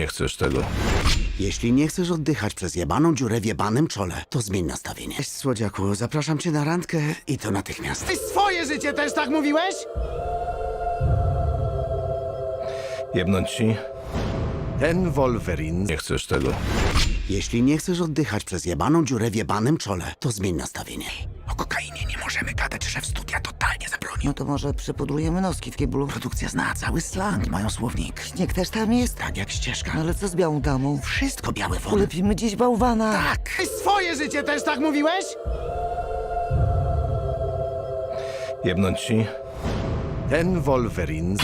Nie chcesz tego. Jeśli nie chcesz oddychać przez jebaną dziurę w jebanym czole, to zmień nastawienie. Cześć, słodziaku, zapraszam cię na randkę i to natychmiast. Ty swoje życie też tak mówiłeś? Jebnąć ci? Ten Wolverine Nie chcesz tego. Jeśli nie chcesz oddychać przez jebaną dziurę w jebanym czole, to zmień nastawienie. O kokainie nie możemy gadać, szef studia totalnie zabronił. No to może przypudrujemy noski w kiblu. Produkcja zna cały slang, mają słownik. Śnieg też tam jest? Tak jak ścieżka. Ale co z białą damą? Wszystko białe wody. Ulepimy dziś bałwana. Tak. Ty swoje życie też tak mówiłeś? Jebnąć ci? Ten Wolverine